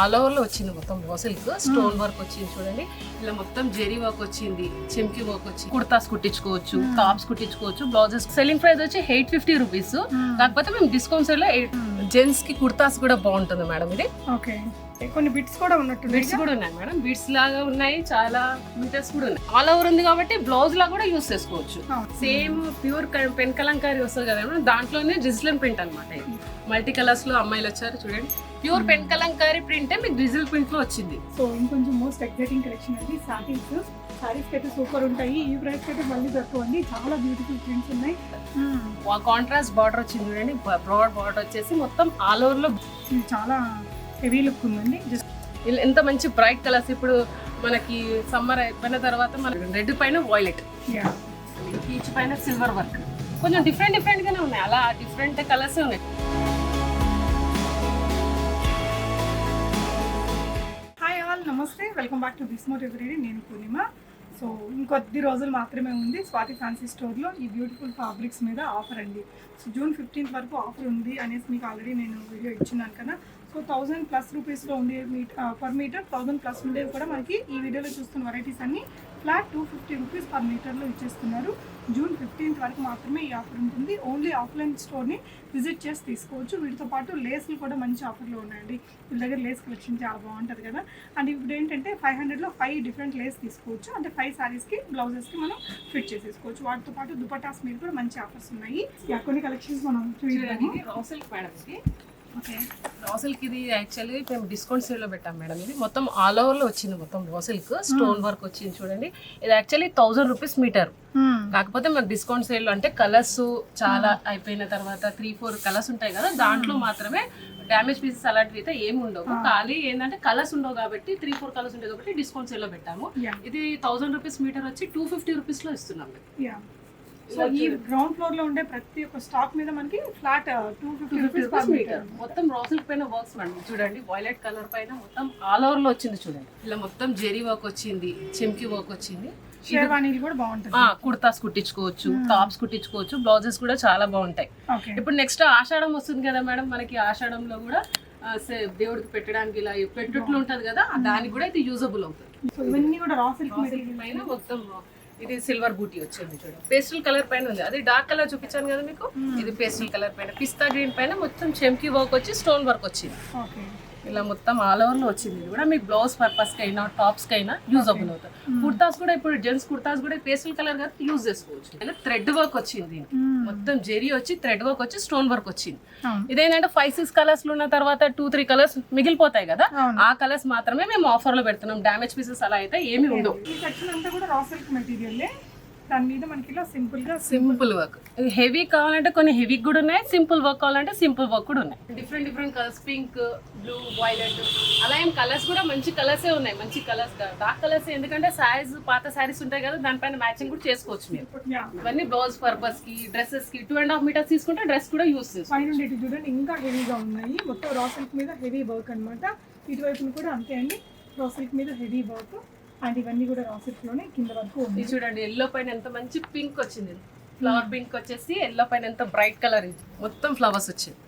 All ఓవర్లో వచ్చింది మొత్తం సిల్క్ స్టోన్ వర్క్ వచ్చింది చూడండి. ఇలా మొత్తం జెరీ వర్క్ వచ్చింది చెమ్కి వర్క్ వచ్చింది కుర్తాస్ కుట్టించుకోవచ్చు టాప్స్ కుట్టించుకోవచ్చు బ్లౌజెస్ సెల్లింగ్ ప్రైస్ వచ్చి ఎయిట్ ఫిఫ్టీ రూపీస్ కాకపోతే మేము డిస్కౌంట్స్లో జెంట్స్కి కుర్తాస్ కూడా బాగుంటుంది మేడం ఇది. ఓకే కొన్ని బిట్స్ కూడా ఉన్నట్టు బిడ్స్ కూడా ఉన్నాయి మేడం. బిడ్స్ లాగా ఉన్నాయి చాలా మీటర్స్ కూడా ఉన్నాయి. ఆల్ ఓవర్ ఉంది కాబట్టి బ్లౌజ్ లా కూడా యూస్ చేసుకోవచ్చు. సేమ్ ప్యూర్ పెన్ కలంకారీ వస్తుంది కదా మేడం. దాంట్లోనే డిజిటల్ ప్రింట్ అనమాట మల్టీ కలర్స్లో అమ్మాయిలు వచ్చారు చూడండి. ప్యూర్ పెన్ కలంకారీ ప్రింటే మీకు డిజిటల్ ప్రింట్లో వచ్చింది. సో ఇంకొంచెం మోస్ట్ ఎగ్జైటింగ్ కలెక్షన్ అండి సారీస్ సారీస్ అయితే సూపర్ ఉంటాయి ఈ ప్రైస్ అయితే మళ్ళీ తక్కువ అండి చాలా బ్యూటిఫుల్ ప్రింట్స్ ఉన్నాయి. కాంట్రాస్ట్ బార్డర్ వచ్చింది చూడండి బ్రాడ్ బార్డర్ వచ్చేసి మొత్తం ఆల్ ఓవర్లో ఇది చాలా హెవీ లుక్ ఉందండి. జస్ట్ ఎంత మంచి బ్రైట్ కలర్స్ ఇప్పుడు మనకి సమ్మర్ అయిపోయిన తర్వాత మన రెడ్ పైన వాయిలెట్ పీచ్ పైన సిల్వర్ వర్క్ కొంచెం డిఫరెంట్ డిఫరెంట్ గానే ఉన్నాయి అలా డిఫరెంట్ కలర్స్ ఉన్నాయి. నమస్తే వెల్కమ్ బ్యాక్ టు బిస్మోట్ ఎవ్రీడే నేను పూర్ణిమ. సో ఇంకొద్ది రోజులు మాత్రమే ఉంది స్వాతి ఫ్యాన్సీ స్టోర్లో ఈ బ్యూటిఫుల్ ఫ్యాబ్రిక్స్ మీద ఆఫర్ అండి. సో జూన్ ఫిఫ్టీన్త్ వరకు ఆఫర్ ఉంది అనేసి మీకు ఆల్రెడీ నేను వీడియో ఇచ్చినాను కదా. సో థౌజండ్ ప్లస్ రూపీస్లో ఉండే మీ పర్ మీటర్ థౌజండ్ ప్లస్ ఉండేవి కూడా మనకి ఈ వీడియోలో చూస్తున్న వెరైటీస్ అన్ని flat two fifty rupees per మీటర్లో ఇచ్చేస్తున్నారు. జూన్ ఫిఫ్టీన్త్ వరకు మాత్రమే ఈ ఆఫర్ ఉంటుంది. ఓన్లీ ఆఫ్లైన్ స్టోర్ని విజిట్ చేసి తీసుకోవచ్చు. వీటితో పాటు లేస్లు కూడా మంచి ఆఫర్లో ఉన్నాయండి. వీళ్ళ దగ్గర లేస్ కలెక్షన్ చాలా బాగుంటుంది కదా. అండ్ ఇప్పుడు ఏంటంటే ఫైవ్ హండ్రెడ్లో ఫైవ్ డిఫరెంట్ లేస్ తీసుకోవచ్చు. అంటే ఫైవ్ సారీస్కి బ్లౌజెస్కి మనం ఫిట్ చేసేసుకోవచ్చు. వాటితో పాటు దుపటాస్ మీద కూడా మంచి ఆఫర్స్ ఉన్నాయి. కొన్ని కలెక్షన్స్ మనం చూడండి రాసిల్క్ ఇది యాక్చువల్లీ మేము డిస్కౌంట్ సేల్లో పెట్టాం మేడం. ఇది మొత్తం ఆల్ ఓవర్లో వచ్చింది మొత్తం రాసిల్క్. స్టోన్ వర్క్ వచ్చింది చూడండి. ఇది యాక్చువల్లీ థౌసండ్ రూపీస్ మీటర్. కాకపోతే మన డిస్కౌంట్ సేల్ అంటే కలర్స్ చాలా అయిపోయిన తర్వాత త్రీ ఫోర్ కలర్స్ ఉంటాయి కదా దాంట్లో మాత్రమే డ్యామేజ్ పీసెస్ అలాంటివి అయితే ఏమి ఉండవు. ఖాళీ ఏంటంటే కలర్స్ ఉండవు కాబట్టి త్రీ ఫోర్ కలర్స్ ఉంటాయి కాబట్టి డిస్కౌంట్ సేల్లో పెట్టాము ఇది థౌసండ్ రూపీస్ మీటర్ వచ్చి టూ ఫిఫ్టీ రూపీస్లో ఇస్తున్నాం సో ఈ గ్రౌండ్ ఫ్లోర్లో ఉండే ప్రతి ఒక్క స్టాక్ మీద మనకి flat two fifty rupees per metre మొత్తం రాసిల్క్ పైన వర్క్స్ మేడం చూడండి వైలెట్ కలర్ పైన మొత్తం ఆల్ ఓవర్లో వచ్చింది చూడండి. ఇలా మొత్తం జెరీ వర్క్ వచ్చింది చెమ్కి వర్క్ వచ్చింది. షేర్వానీలు కూడా బాగుంటుంది. కుర్తాస్ కుట్టించుకోవచ్చు టాప్స్ కుట్టించుకోవచ్చు బ్లౌజెస్ కూడా చాలా బాగుంటాయి. ఇప్పుడు నెక్స్ట్ ఆషాఢం వస్తుంది కదా మేడం మనకి ఆషాఢంలో కూడా దేవుడికి పెట్టడానికి ఇలా పెట్టుట్లు ఉంటది కదా దానికి కూడా ఇది యూజబుల్ అవుతుంది. సో ఇవన్నీ కూడా రా సిల్క్ రాసిల్క్ పైన మొత్తం ఇది సిల్వర్ బూటీ వచ్చింది చూడండి పేస్టల్ కలర్ పైన ఉంది. అది డార్క్ కలర్ చూపించాను కదా మీకు? ఇది పేస్టల్ కలర్ పైన. పిస్తా గ్రీన్ పైన మొత్తం చెమ్కి వర్క్ వచ్చి స్టోన్ వర్క్ వచ్చింది. ఇలా మొత్తం ఆల్ ఓవర్లో వచ్చింది. ఇది కూడా మీకు బ్లౌజ్ పర్పస్కి అయినా టాప్స్ అయినా యూజబుల్ అవుతుంది. కుర్తాస్ కూడా ఇప్పుడు జెంట్స్ కుర్తాస్ కూడా పేస్టల్ కలర్గా యూజ్ చేసుకోవచ్చు. థ్రెడ్ వర్క్ వచ్చింది దీనికి. మొత్తం జెరీ వచ్చి థ్రెడ్ వర్క్ వచ్చి స్టోన్ వర్క్ వచ్చింది. ఇదేంటంటే ఫైవ్ సిక్స్ కలర్స్లో ఉన్న తర్వాత టూ త్రీ కలర్స్ మిగిలిపోతాయి కదా. ఆ కలర్స్ మాత్రమే మేము ఆఫర్లో పెడుతున్నాం. డామేజ్ పీసెస్ అలా అయితే ఏమి ఉండవు. ఈ సెక్షన్ అంతా కూడా రా సిల్క్ మెటీరియల్ దాని మీద మనకి ఇలా సింపుల్గా సింపుల్ వర్క్ హెవీ కావాలంటే కొన్ని హెవీ కూడా ఉన్నాయి. సింపుల్ వర్క్ కావాలంటే సింపుల్ వర్క్ కూడా ఉన్నాయి. Different different colours pink blue violet అలా ఏం కలర్స్ కూడా మంచి కలర్సే ఉన్నాయి. మంచి కలర్స్ డార్క్ కలర్స్ ఎందుకంటే సారీస్ పాత సారీస్ ఉంటాయి కదా దానిపైన మ్యాచింగ్ కూడా చేసుకోవచ్చు మీరు. ఇవన్నీ బ్లౌజ్ పర్పస్కి డ్రెస్సెస్కి టూ అండ్ హాఫ్ మీటర్స్ తీసుకుంటే డ్రెస్ కూడా యూస్ పైన ఉండేటి చూడండి ఇంకా హెవీగా ఉన్నాయి. మొత్తం రా సిల్క్ మీద హెవీ వర్క్ అన్నమాట. ఇటువైపున కూడా అంతే అండి రా సిల్క్ మీద హెవీ వర్క్ అండ్ ఇవన్నీ కూడా రా సిల్క్లోనే కింద వరకు ఉంది ఇది చూడండి ఎల్లో పైన ఎంత మంచి పింక్ వచ్చింది. ఫ్లవర్ పింక్ వచ్చేసి ఎల్లో పైన ఎంత బ్రైట్ కలర్ ఇది. మొత్తం ఫ్లవర్స్ వచ్చింది.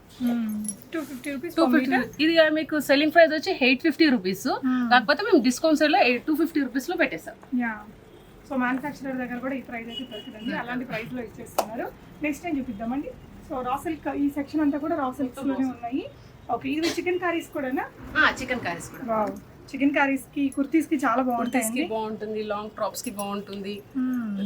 Two fifty rupees two fifty ఇది మీకు సెల్లింగ్ ప్రైస్ వచ్చి ఎయిట్ ఫిఫ్టీ రూపీస్ కాకపోతే మేము డిస్కౌంట్ సేల్లో టూ ఫిఫ్టీ రూపీస్లో పెట్టేసాం యా సో మ్యానుఫ్యాక్చరర్ దగ్గర కూడా ఈ ప్రైస్ అయితే దొరకదండి. అలాంటి ప్రైస్లో ఇచ్చేస్తున్నారు. నెక్స్ట్ టైం చూపిద్దామండి. సో రా సిల్క్ ఈ సెక్షన్ అంతా కూడా రా సిల్క్స్లోనే ఉన్నాయి. ఓకే ఇది చికెన్ కర్రీస్ కూడానా? చికెన్ కర్రీస్ కూడా. చికెన్ కర్రీస్కి కుర్తీస్కి చాలా బాగుంటాయండి. బాగుంటుంది లాంగ్ టాప్స్కి బాగుంటుంది.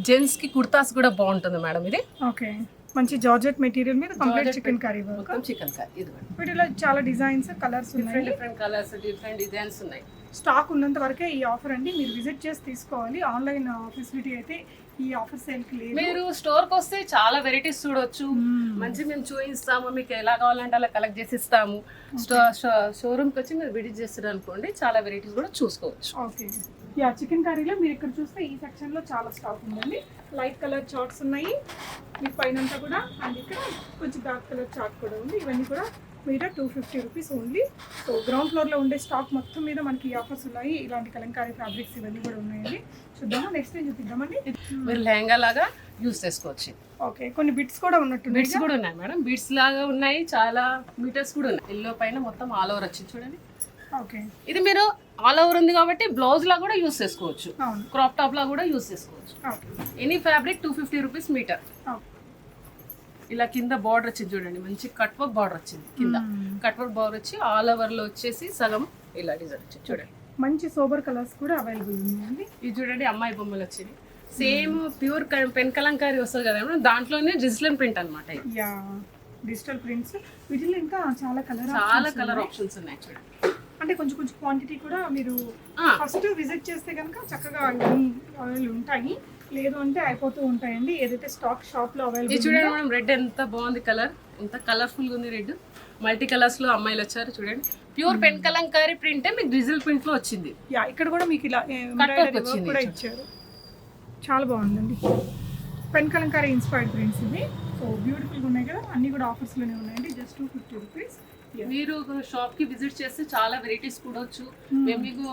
జెంట్స్కి కుర్తాస్ కూడా బాగుంటుంది మేడం ఇది. ఓకే. మంచి జార్జెట్ మెటీరియల్ మీద కంప్లీట్ చికెన్ కర్రీ వర్క్ మొత్తం చికెన్ కర్రీ వీటిలో చాలా designs colours different different colours different designs ఉన్నాయి. స్టాక్ ఉన్నంత వరకే ఈ ఆఫర్ అండి. మీరు విజిట్ చేసి తీసుకోవాలి. ఆన్లైన్ ఫెసిలిటీ అయితే ఈ ఆఫర్ సేల్కి లేదు మీరు స్టోర్కి వస్తే చాలా వెరైటీస్ చూడొచ్చు. మంచి మేము చూపిస్తాము మీకు ఎలా కావాలంటే అలా కలెక్ట్ చేసి ఇస్తాము షోరూమ్కి వచ్చి మీరు విజిట్ చేస్తారు అనుకోండి చాలా వెరైటీస్ కూడా చూసుకోవచ్చు. ఓకే. యా చికెన్ కర్రీలో మీరు ఇక్కడ చూస్తే ఈ సెక్షన్లో చాలా స్టాక్ ఉందండి. లైట్ కలర్ చార్ట్స్ ఉన్నాయి. మీ పైన కూడా అండ్ ఇక్కడ కొంచెం డార్క్ కలర్ చార్ట్ కూడా ఉంది. ఇవన్నీ కూడా మీద two fifty rupees only so ground ఫ్లోర్లో ఉండే స్టాక్ మొత్తం మీద మనకి ఆఫర్స్ ఉన్నాయి. ఇలాంటి కలంకారీ ఫ్యాబ్రిక్స్ ఇవన్నీ కూడా ఉన్నాయండి. చూద్దామా? నెక్స్ట్ టైం చూపిద్దామండి? మీరు లెహంగా లాగా యూస్ చేసుకోవచ్చు. ఓకే కొన్ని బిట్స్ కూడా ఉన్నట్టు బీడ్స్ కూడా ఉన్నాయి మేడం. బీడ్స్ లాగా ఉన్నాయి. చాలా మీటర్స్ కూడా ఉన్నాయి. ఎల్లో పైన మొత్తం ఆల్ ఓవర్ వచ్చింది చూడండి. ఓకే ఇది మీరు ఆల్ ఓవర్ ఉంది కాబట్టి బ్లౌజ్ లా కూడా యూస్ చేసుకోవచ్చు. క్రాప్ టాప్ లా కూడా యూస్ చేసుకోవచ్చు. Okay any fabric two fifty rupees metre ఇలా కింద బార్డర్ వచ్చింది చూడండి మంచి కట్ వర్క్ బార్డర్ వచ్చింది కింద. కట్ వర్క్ బార్డర్ వచ్చి ఆల్ ఓవర్లో వచ్చేసి సగం ఇలా డిజైన్ వచ్చింది చూడండి. మంచి సోబర్ కలర్స్ కూడా అవైలబుల్ ఉన్నాయండి. ఇది చూడండి అమ్మాయి బొమ్మలు వచ్చింది. సేమ్ ప్యూర్ పెన్ కలంకారీ వస్తుంది కదా దాంట్లోనే డిజిటల్ ప్రింట్ అనమాట డిజిటల్ ప్రింట్స్ వీటిలో ఇంకా చాలా కలర్ చాలా కలర్ ఆప్షన్స్ ఉన్నాయి చూడండి. అంటే కొంచెం కొంచెం క్వాంటిటీ కూడా మీరు ఫస్ట్ విజిట్ చేస్తే కనుక చక్కగా ఉంటాయి. లేదు అంటే అయిపోతూ ఉంటాయండి. ఏదైతే స్టాక్ షాప్లో ఇది అవైలబుల్ చూడండి మేడం రెడ్ ఎంత బాగుంది కలర్ ఎంత కలర్ఫుల్గా ఉంది రెడ్ మల్టీ కలర్స్లో అమ్మాయిలు వచ్చారు చూడండి. ప్యూర్ పెన్ కలంకారీ ప్రింట్ మీకు డిజిటల్ ప్రింట్లో వచ్చింది. యా ఇక్కడ కూడా మీకు ఇలా వచ్చింది. కూడా ఇచ్చారు. చాలా బాగుందండి. పెన్ కలంకారీ ఇన్స్పైర్డ్ ప్రింట్స్ ఇవి. సో బ్యూటిఫుల్గా ఉన్నాయి కదా. అన్ని కూడా ఆఫర్స్లోనే ఉన్నాయండి. జస్ట్ టూ ఫిఫ్టీ రూపీస్ మీరు షాప్కి విజిట్ చేస్తే చాలా వెరైటీస్ చూడొచ్చు మేము మీకు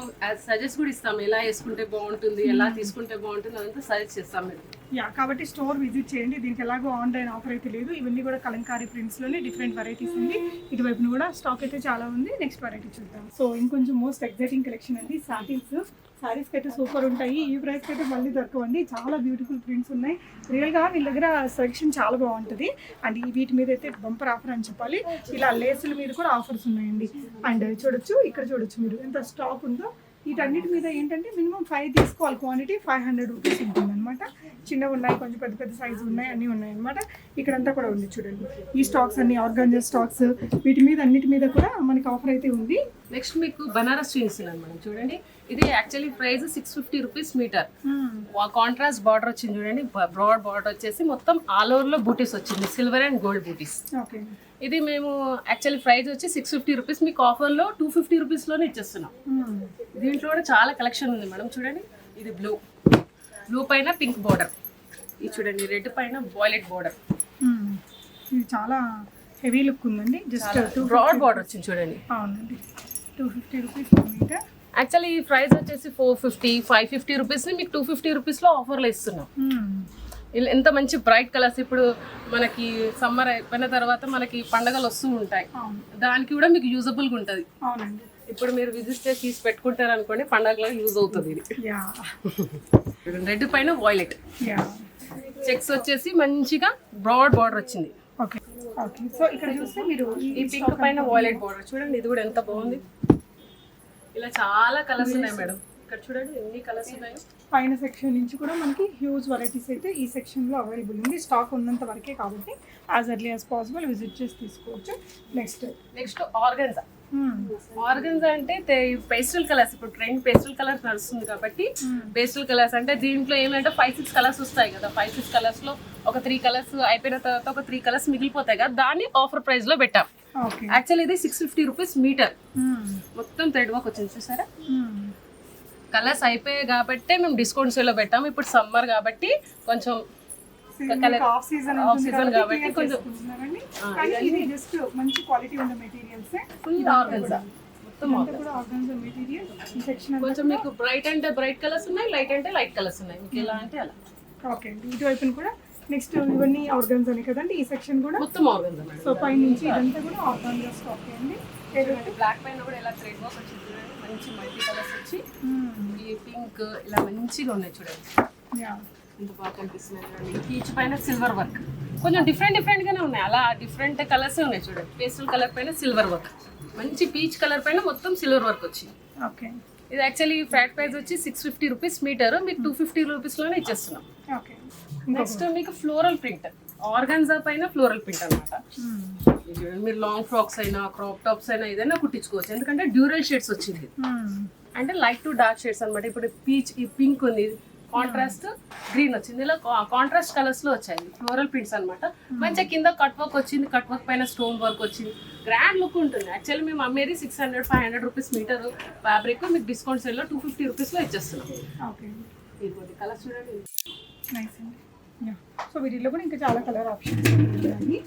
సజెస్ట్ కూడా ఇస్తాం. ఎలా వేసుకుంటే బాగుంటుంది ఎలా తీసుకుంటే బాగుంటుంది అదంతా సజెస్ట్ చేస్తాం మేము. యా కాబట్టి స్టోర్ విజిట్ చేయండి. దీనికి ఎలాగో ఆన్లైన్ ఆఫర్ అయితే లేదు. ఇవన్నీ కూడా కలంకారీ ప్రింట్స్లోనే డిఫరెంట్ వెరైటీస్ ఉంది. ఇటువైపున కూడా స్టాక్ అయితే చాలా ఉంది. నెక్స్ట్ వెరైటీ చూద్దాం. సో ఇంకొంచెం మోస్ట్ ఎగ్జైటింగ్ కలెక్షన్ అండి సాటిన్స్ శారీస్కి అయితే సూపర్ ఉంటాయి. ఈ ప్రైస్కి అయితే మళ్ళీ దొరకవండి. చాలా బ్యూటిఫుల్ ప్రింట్స్ ఉన్నాయి. రియల్గా వీళ్ళ దగ్గర సెలెక్షన్ చాలా బాగుంటుంది. అండ్ ఈ వీటి మీద అయితే బంపర్ ఆఫర్ అని చెప్పాలి. ఇలా లేసుల మీద కూడా ఆఫర్స్ ఉన్నాయండి. అండ్ చూడొచ్చు ఇక్కడ చూడొచ్చు మీరు ఎంత స్టాక్ ఉందో. వీటన్నిటి మీద ఏంటంటే మినిమం ఫైవ్ తీసుకోవాలి. క్వాంటిటీ ఫైవ్ హండ్రెడ్ రూపీస్ ఉంటుంది అనమాట చిన్నవి ఉన్నాయి కొంచెం పెద్ద పెద్ద సైజు ఉన్నాయి అన్నీ ఉన్నాయి అనమాట ఇక్కడంతా కూడా ఉంది చూడండి. ఈ స్టాక్స్ అన్ని ఆర్గాంజా స్టాక్స్ వీటి మీద అన్నిటి మీద కూడా మనకి ఆఫర్ అయితే ఉంది. నెక్స్ట్ మీకు బనారస్ చూపిస్తున్నాను మేడం చూడండి. ఇది actually price six fifty rupees metre contrast border వచ్చింది చూడండి బ్రాడ్ బార్డర్ వచ్చేసి మొత్తం ఆల్ ఓవర్లో బూటీస్ వచ్చింది సిల్వర్ అండ్ గోల్డ్ బూటీస్ ఓకే ఇది మేము యాక్చువల్లీ ప్రైస్ వచ్చి సిక్స్ ఫిఫ్టీ రూపీస్ మీకు ఆఫర్లో టూ ఫిఫ్టీ రూపీస్లోనే ఇచ్చేస్తున్నాం. దీంట్లో కూడా చాలా కలెక్షన్ ఉంది మేడం చూడండి. ఇది బ్లూ బ్లూ పైన పింక్ బార్డర్ ఇది చూడండి రెడ్ పైన వాయిలెట్ బార్డర్ ఇది చాలా హెవీ లుక్ ఉందండి జస్ట్ బ్రాడ్ బార్డర్ వచ్చింది చూడండి. అవునండి. Two fifty rupees metre actually ఈ ప్రైస్ వచ్చేసి ఫోర్ ఫిఫ్టీ ఫైవ్ ఫిఫ్టీ రూపీస్ని మీకు టూ ఫిఫ్టీ రూపీస్లో ఆఫర్లో ఇస్తున్నాం. ఎంత మంచి బ్రైట్ కలర్స్ ఇప్పుడు మనకి సమ్మర్ అయిపోయిన తర్వాత మనకి పండగలు వస్తూ ఉంటాయి. దానికి కూడా మీకు యూజబుల్గా ఉంటుంది. ఇప్పుడు మీరు విజిట్ చేసి తీసి పెట్టుకుంటారు అనుకోండి పండగలో యూజ్ అవుతుంది ఇది. రెడ్ పైన వాయిలెట్ చెక్స్ వచ్చేసి మంచిగా బ్రాడ్ బార్డర్ వచ్చింది. సో ఇక్కడ చూస్తే మీరు ఈ పింక్ పైన వాయిలెట్ బార్డర్ చూడండి ఇది కూడా ఎంత బాగుంది. ఇలా చాలా కలర్స్ ఉన్నాయి మేడం ఇక్కడ చూడండి ఎన్ని కలర్స్ ఉన్నాయో. పైన సెక్షన్ నుంచి కూడా మనకి హ్యూజ్ వెరైటీస్ అయితే ఈ సెక్షన్లో అవైలబుల్ ఉంది. స్టాక్ ఉన్నంత వరకే కాబట్టి as early as possible visit చేసి తీసుకోవచ్చు. నెక్స్ట్ నెక్స్ట్ ఆర్గన్జా ఆర్గన్జా అంటే పేస్టల్ కలర్స్ ఇప్పుడు ట్రెండ్ పేస్టల్ కలర్స్ నడుస్తుంది కాబట్టి పేస్టల్ కలర్స్ అంటే దీంట్లో ఏమంటే ఫైవ్ సిక్స్ కలర్స్ వస్తాయి కదా. ఫైవ్ సిక్స్ కలర్స్లో ఒక త్రీ కలర్స్ అయిపోయిన తర్వాత ఒక త్రీ కలర్స్ మిగిలిపోతాయి కదా. దాన్ని ఆఫర్ ప్రైస్లో పెట్టాం. యాక్చువల్ ఇది సిక్స్ ఫిఫ్టీ రూపీస్ మీటర్ మొత్తం థ్రెడ్ వర్క్ వచ్చింది చూసారా? కలర్స్ అయిపోయాయి కాబట్టి మేము డిస్కౌంట్స్లో పెట్టాం. ఇప్పుడు సమ్మర్ కాబట్టి కొంచెం ఆఫ్ సీజన్ కాబట్టి కొంచెం- కానీ ఇది జస్ట్ మంచి క్వాలిటీ ఉన్న మెటీరియల్స్ ఫుల్ ఆర్గన్జా కొంచెం మీకు బ్రైట్ అంటే బ్రైట్ కలర్స్ ఉన్నాయి లైట్ అంటే లైట్ కలర్స్ ఉన్నాయి. మీకు ఎలా అంటే అలా. ఓకే అండి. ఇటువైపున కూడా నెక్స్ట్ ఇవన్నీ ఆర్గాన్స్ అని కదండి ఈ సెక్షన్ కూడా మొత్తం ఆర్గన్జా మేడం. సో పై నుంచి ఇదంతా కూడా ఆర్గాన్జా స్టాక్ అండి. బ్లాక్ పైన కూడా ఇలా థ్రెడ్ వర్క్ వచ్చింది చూడండి. మంచి మల్టీ కలర్స్ వచ్చి ఈ పింక్ ఇలా మంచిగా ఉన్నాయి చూడండి. యా ఎంత బాగా కనిపిస్తున్నాయి చూడండి. పీచ్ పైన సిల్వర్ వర్క్ కొంచెం డిఫరెంట్ డిఫరెంట్ గానే ఉన్నాయి. అలా డిఫరెంట్ కలర్స్ ఉన్నాయి చూడండి. పేస్టల్ కలర్ పైన సిల్వర్ వర్క్ మంచి పీచ్ కలర్ పైన మొత్తం సిల్వర్ వర్క్ వచ్చింది. ఓకే ఇది యాక్చువల్లీ ఫ్లాట్ ప్రైస్ వచ్చి సిక్స్ ఫిఫ్టీ రూపీస్ మీటర్ మీకు టూ ఫిఫ్టీ రూపీస్లోనే ఇచ్చేస్తున్నాం. ఓకే నెక్స్ట్ మీకు ఫ్లోరల్ ప్రింట్ ఆర్గాన్జా పైన ఫ్లోరల్ ప్రింట్ అనమాట మీరు లాంగ్ ఫ్రాక్స్ అయినా క్రాప్ టాప్స్ అయినా ఏదైనా కుట్టించుకోవచ్చు. ఎందుకంటే డ్యూరల్ షేడ్స్ వచ్చింది. అంటే లైట్ టు డార్క్ షేడ్స్ అనమాట ఇప్పుడు పీచ్ ఈ పింక్ ఉంది కాంట్రాస్ట్ గ్రీన్ వచ్చింది. ఇలా కాంట్రాస్ట్ కలర్స్లో వచ్చాయి. ఫ్లోరల్ ప్రింట్స్ అన్నమాట. మంచిగా కింద కట్ వర్క్ వచ్చింది. కట్ వర్క్ పైన స్టోన్ వర్క్ వచ్చింది. గ్రాండ్ లుక్ ఉంటుంది. యాక్చువల్లీ మేము అమ్మేది six hundred five hundred rupees metre fabric మీకు డిస్కౌంట్ సేల్లో టూ ఫిఫ్టీ రూపీస్లో ఇచ్చేస్తున్నాం. కలర్ చూడండి. సో వీటిలో కూడా ఇంకా చాలా కలర్ ఆప్షన్స్ ఉన్నాయి.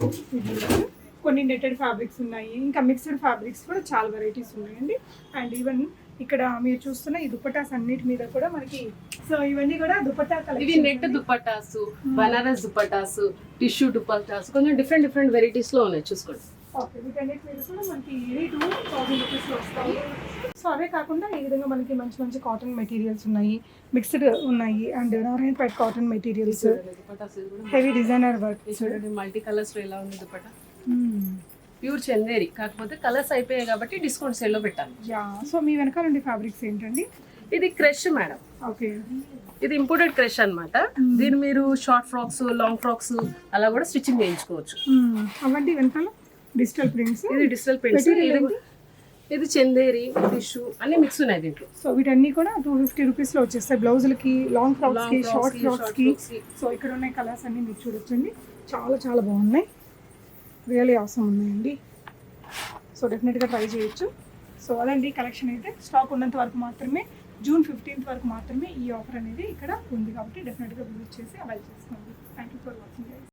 కొన్ని నెటెడ్ ఫ్యాబ్రిక్స్ ఉన్నాయి. ఇంకా మిక్స్డ్ ఫ్యాబ్రిక్స్ కూడా చాలా వెరైటీస్ ఉన్నాయండి. అండ్ ఈవెన్ ఇక్కడ మీరు చూస్తున్న ఈ దుపటాస్ అన్నిటి మీద కూడా మనకి సో ఇవన్నీ కూడా దుపట్టా ఇవి నెట్ దుపట్టాసు బనారస్ దుపట్టాసు టిష్యూ దుపట్టాసు కొంచెం డిఫరెంట్ డిఫరెంట్ వెరైటీస్లో ఉన్నాయి చూసుకోండి. ఓకే వీటన్నిటి మీద కూడా మనకి థౌసండ్ వస్తాయి. సో అవే కాకుండా ఈ విధంగా మనకి మంచి మంచి కాటన్ మెటీరియల్స్ ఉన్నాయి మిక్స్డ్ ఉన్నాయి and Narayanpet cotton materials heavy designer work multi colours ఎలా ఉంది దుపట్టా ప్యూర్ చందేరి. కాకపోతే కలర్స్ అయిపోయాయి కాబట్టి డిస్కౌంట్ సేల్లో పెట్టాను యా సో మీ వెనకాల ఉండే ఫ్యాబ్రిక్స్ ఏంటండి? ఇది క్రష్ మేడం. ఓకే. ఇది ఇంపోర్టెడ్ క్రష్ అన్నమాట. దీన్ని మీరు షార్ట్ ఫ్రాక్స్ లాంగ్ ఫ్రాక్స్ అలా కూడా స్టిచ్చింగ్ చేయించుకోవచ్చు. అవండి వెనకాల డిజిటల్ ప్రింట్స్? ఇది డిజిటల్ ప్రింట్స్. ఇది చందేరి టిష్యూ అన్ని మిక్స్ ఉన్నాయి దీంట్లో. సో వీటన్ని కూడా టూ ఫిఫ్టీ రూపీస్లో వచ్చేస్తాయి బ్లౌజులకి లాంగ్ షార్ట్ frocks కి, ఫ్రాక్స్కి frocks కి. సో ఇక్కడ ఉన్న కలర్స్ అన్ని మీరు చూడొచ్చండి. చాలా చాలా బాగున్నాయి. రియలీ అవసరం ఉన్నాయండి సో డెఫినెట్గా ట్రై చేయొచ్చు. సో అదండి కలెక్షన్ అయితే. స్టాక్ ఉన్నంత వరకు మాత్రమే జూన్ ఫిఫ్టీన్త్ వరకు మాత్రమే ఈ ఆఫర్ అనేది ఇక్కడ ఉంది కాబట్టి డెఫినెట్గా విజిట్ చేసి అవైల్ చేసుకోండి. Thank you for watching